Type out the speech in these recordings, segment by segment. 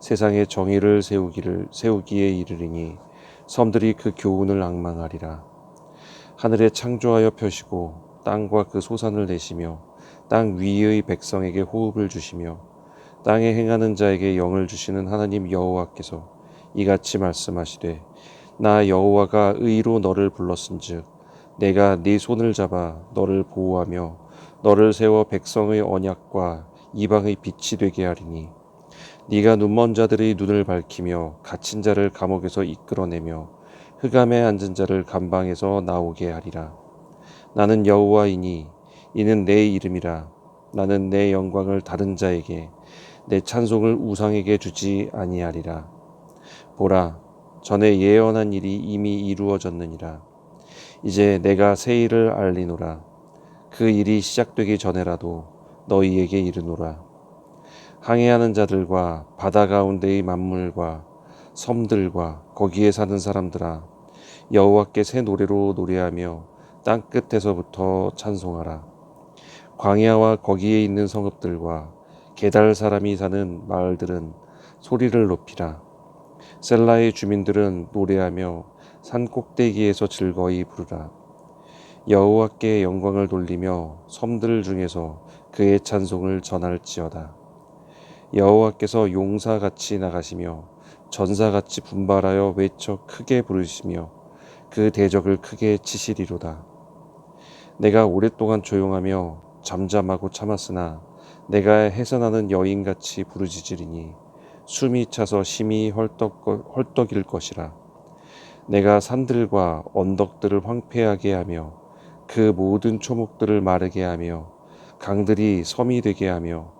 세상에 정의를 세우기를 세우기에 이르리니 섬들이 그 교훈을 앙망하리라. 하늘에 창조하여 펴시고 땅과 그 소산을 내시며 땅 위의 백성에게 호흡을 주시며 땅에 행하는 자에게 영을 주시는 하나님 여호와께서 이같이 말씀하시되 나 여호와가 의로 너를 불렀은즉 내가 네 손을 잡아 너를 보호하며 너를 세워 백성의 언약과 이방의 빛이 되게 하리니 네가 눈먼 자들의 눈을 밝히며 갇힌 자를 감옥에서 이끌어내며 흑암에 앉은 자를 감방에서 나오게 하리라. 나는 여호와이니 이는 내 이름이라. 나는 내 영광을 다른 자에게 내 찬송을 우상에게 주지 아니하리라. 보라, 전에 예언한 일이 이미 이루어졌느니라. 이제 내가 새 일을 알리노라. 그 일이 시작되기 전에라도 너희에게 이르노라. 항해하는 자들과 바다 가운데의 만물과 섬들과 거기에 사는 사람들아 여호와께 새 노래로 노래하며 땅 끝에서부터 찬송하라. 광야와 거기에 있는 성읍들과 게달 사람이 사는 마을들은 소리를 높이라. 셀라의 주민들은 노래하며 산 꼭대기에서 즐거이 부르라. 여호와께 영광을 돌리며 섬들 중에서 그의 찬송을 전할지어다 여호와께서 용사같이 나가시며 전사같이 분발하여 외쳐 크게 부르시며 그 대적을 크게 치시리로다. 내가 오랫동안 조용하며 잠잠하고 참았으나 내가 해산하는 여인같이 부르짖으리니 숨이 차서 심히 헐떡, 헐떡일 것이라. 내가 산들과 언덕들을 황폐하게 하며 그 모든 초목들을 마르게 하며 강들이 섬이 되게 하며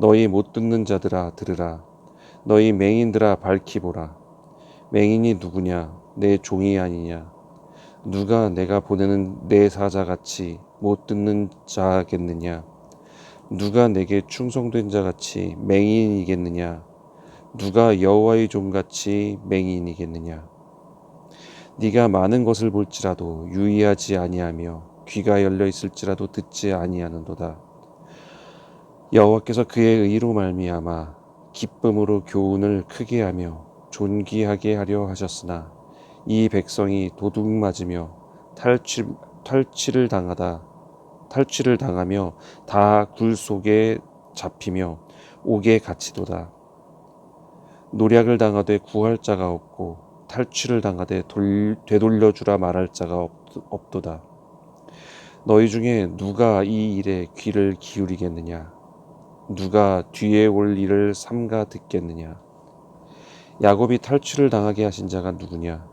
너희 못 듣는 자들아 들으라. 너희 맹인들아 밝히 보라. 맹인이 누구냐? 내 종이 아니냐? 누가 내가 보내는 내 사자 같이 못 듣는 자겠느냐? 누가 내게 충성된 자 같이 맹인이겠느냐? 누가 여호와의 종 같이 맹인이겠느냐? 네가 많은 것을 볼지라도 유의하지 아니하며 귀가 열려 있을지라도 듣지 아니하는도다 여호와께서 그의 의로 말미암아 기쁨으로 교훈을 크게 하며 존귀하게 하려 하셨으나 이 백성이 도둑 맞으며 탈취, 탈취를 당하다 탈취를 당하며 다 굴 속에 잡히며 옥에 갇히도다. 노략을 당하되 구할 자가 없고 탈취를 당하되 돌, 되돌려 주라 말할 자가 없, 없도다. 너희 중에 누가 이 일에 귀를 기울이겠느냐 누가 뒤에 올 일을 삼가 듣겠느냐? 야곱이 탈취를 당하게 하신 자가 누구냐?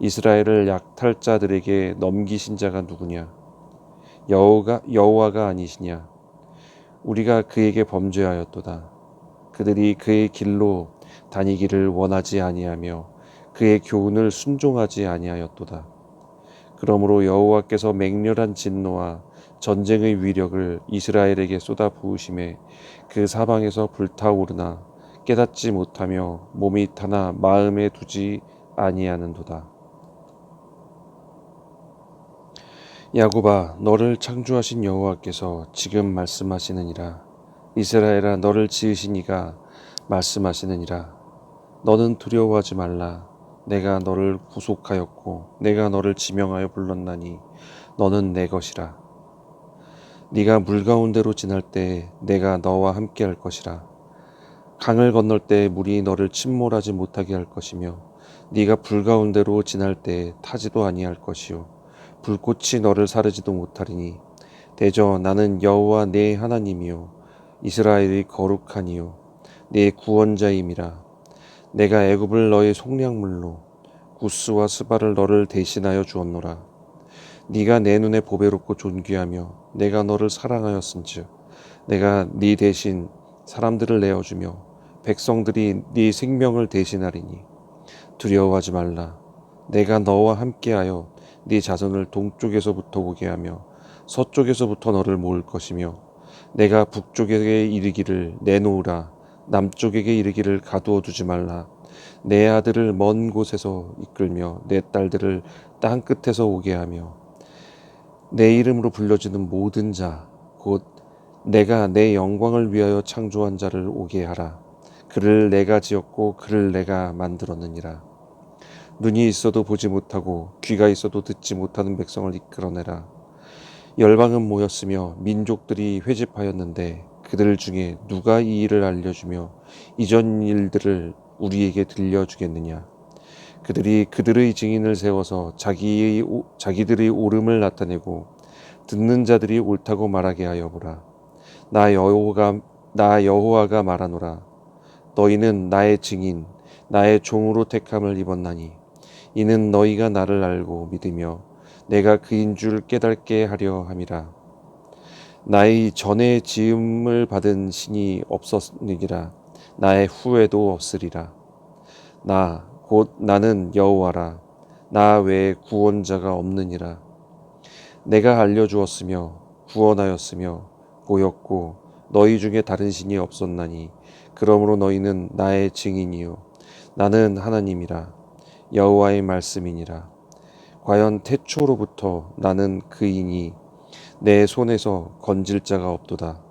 이스라엘을 약탈자들에게 넘기신 자가 누구냐? 여호가 여호와가 아니시냐? 우리가 그에게 범죄하였도다. 그들이 그의 길로 다니기를 원하지 아니하며 그의 교훈을 순종하지 아니하였도다. 그러므로 여호와께서 맹렬한 진노와 전쟁의 위력을 이스라엘에게 쏟아 부으심에 그 사방에서 불타오르나 깨닫지 못하며 몸이 타나 마음에 두지 아니하는도다. 야곱아 너를 창조하신 여호와께서 지금 말씀하시느니라. 이스라엘아 너를 지으신 이가 말씀하시느니라. 너는 두려워하지 말라. 내가 너를 구속하였고 내가 너를 지명하여 불렀나니 너는 내 것이라 네가 물 가운데로 지날 때 내가 너와 함께 할 것이라. 강을 건널 때 물이 너를 침몰하지 못하게 할 것이며 네가 불 가운데로 지날 때 타지도 아니할 것이요. 불꽃이 너를 사르지도 못하리니. 대저 나는 여호와 내 하나님이요. 이스라엘의 거룩하니요. 내 구원자임이라. 내가 애굽을 너의 속량물로 구스와 스바를 너를 대신하여 주었노라 네가 내 눈에 보배롭고 존귀하며 내가 너를 사랑하였은즉 내가 네 대신 사람들을 내어주며 백성들이 네 생명을 대신하리니 두려워하지 말라. 내가 너와 함께하여 네 자손을 동쪽에서부터 오게 하며 서쪽에서부터 너를 모을 것이며 내가 북쪽에게 이르기를 내놓으라. 남쪽에게 이르기를 가두어 두지 말라. 내 아들을 먼 곳에서 이끌며 내 딸들을 땅 끝에서 오게 하며 내 이름으로 불려지는 모든 자 곧 내가 내 영광을 위하여 창조한 자를 오게 하라. 그를 내가 지었고 그를 내가 만들었느니라. 눈이 있어도 보지 못하고 귀가 있어도 듣지 못하는 백성을 이끌어내라. 열방은 모였으며 민족들이 회집하였는데 그들 중에 누가 이 일을 알려주며 이전 일들을 우리에게 들려주겠느냐 그들이 그들의 증인을 세워서 자기의 오- 자기들의 옳음을 나타내고 듣는 자들이 옳다고 말하게 하여 보라. 나 여호와가 나 여호와가 말하노라. 너희는 나의 증인 나의 종으로 택함을 입었나니 이는 너희가 나를 알고 믿으며 내가 그인 줄 깨닫게 하려 함이라. 나의 전에 지음을 받은 신이 없었느니라. 나의 후에도 없으리라. 나 곧 나는 여호와라. 나 외에 구원자가 없느니라. 내가 알려 주었으며 구원하였으며 보였고 너희 중에 다른 신이 없었나니 그러므로 너희는 나의 증인이요. 나는 하나님이라. 여호와의 말씀이니라. 과연 태초로부터 나는 그이니 내 손에서 건질 자가 없도다.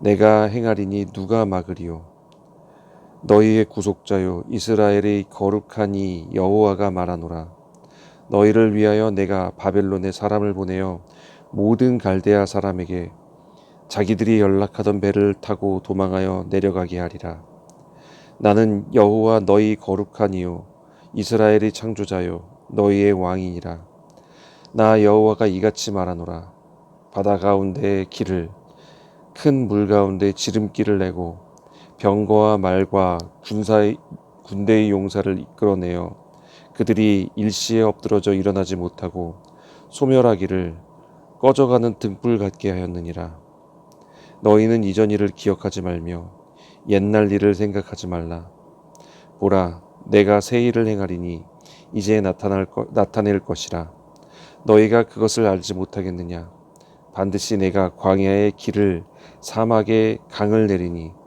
내가 행하리니 누가 막으리요 너희의 구속자요 이스라엘의 거룩하니 여호와가 말하노라. 너희를 위하여 내가 바벨론에 사람을 보내어 모든 갈대아 사람에게 자기들이 연락하던 배를 타고 도망하여 내려가게 하리라. 나는 여호와 너희 거룩하니요 이스라엘의 창조자요 너희의 왕이니라. 나 여호와가 이같이 말하노라. 바다 가운데의 길을 큰 물 가운데 지름길을 내고 병거와 말과 군사의 군대의 용사를 이끌어내어 그들이 일시에 엎드러져 일어나지 못하고 소멸하기를 꺼져가는 등불 같게 하였느니라. 너희는 이전 일을 기억하지 말며 옛날 일을 생각하지 말라. 보라 내가 새 일을 행하리니 이제 나타날 거, 나타낼 것이라. 너희가 그것을 알지 못하겠느냐? 반드시 내가 광야의 길을 사막에 강을 내리니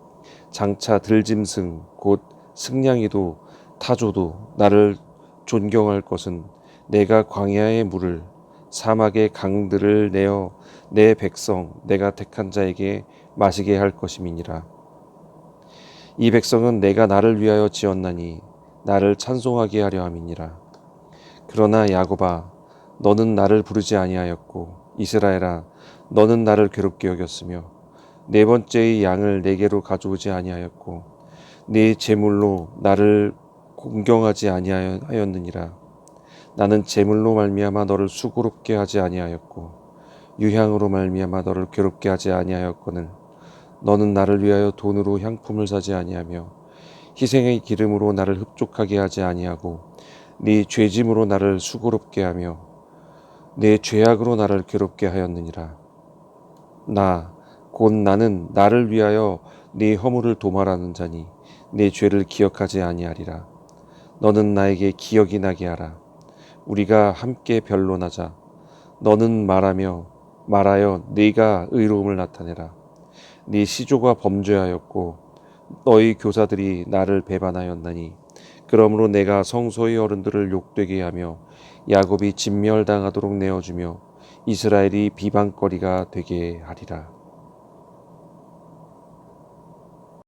장차 들짐승 곧 승냥이도 타조도 나를 존경할 것은 내가 광야의 물을 사막의 강들을 내어 내 백성 내가 택한 자에게 마시게 할 것임이니라. 이 백성은 내가 나를 위하여 지었나니 나를 찬송하게 하려 함이니라. 그러나 야곱아 너는 나를 부르지 아니하였고 이스라엘아 너는 나를 괴롭게 여겼으며 네 번째의 양을 내게로 가져오지 아니하였고 네 제물로 나를 공경하지 아니하였느니라. 나는 제물로 말미암아 너를 수고롭게 하지 아니하였고 유향으로 말미암아 너를 괴롭게 하지 아니하였거늘 너는 나를 위하여 돈으로 향품을 사지 아니하며 희생의 기름으로 나를 흡족하게 하지 아니하고 네 죄짐으로 나를 수고롭게 하며 내 죄악으로 나를 괴롭게 하였느니라. 나 곧 나는 나를 위하여 네 허물을 도말하는 자니 내 죄를 기억하지 아니하리라. 너는 나에게 기억이 나게 하라. 우리가 함께 변론하자. 너는 말하며 말하여 네가 의로움을 나타내라. 네 시조가 범죄하였고 너희 교사들이 나를 배반하였나니 그러므로 내가 성소의 어른들을 욕되게 하며 야곱이 진멸당하도록 내어주며 이스라엘이 비방거리가 되게 하리라